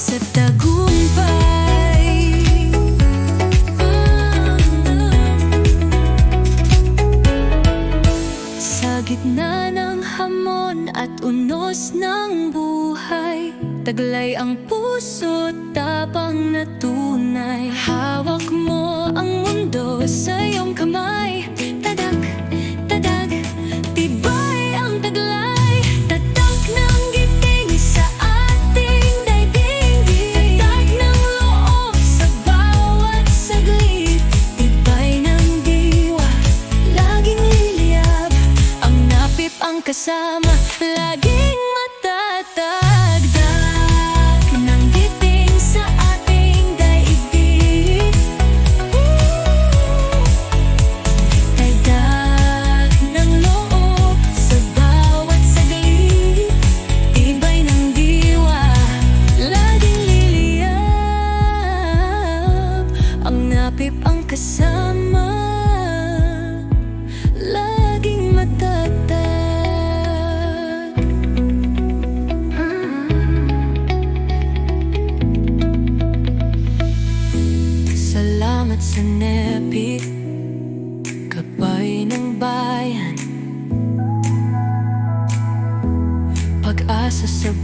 sa tagumpay. Sa gitna ng hamon at unos ng buhay Taglay ang puso, tapang natunay. Kasama, laging matatagdag Ng giting sa ating daigdig. Tatak ng loob sa bawat saglit Tibay ng diwa, laging liliyab. Ang napip ang kasama sa nepi Gabay ng bayan. Pag-asa sa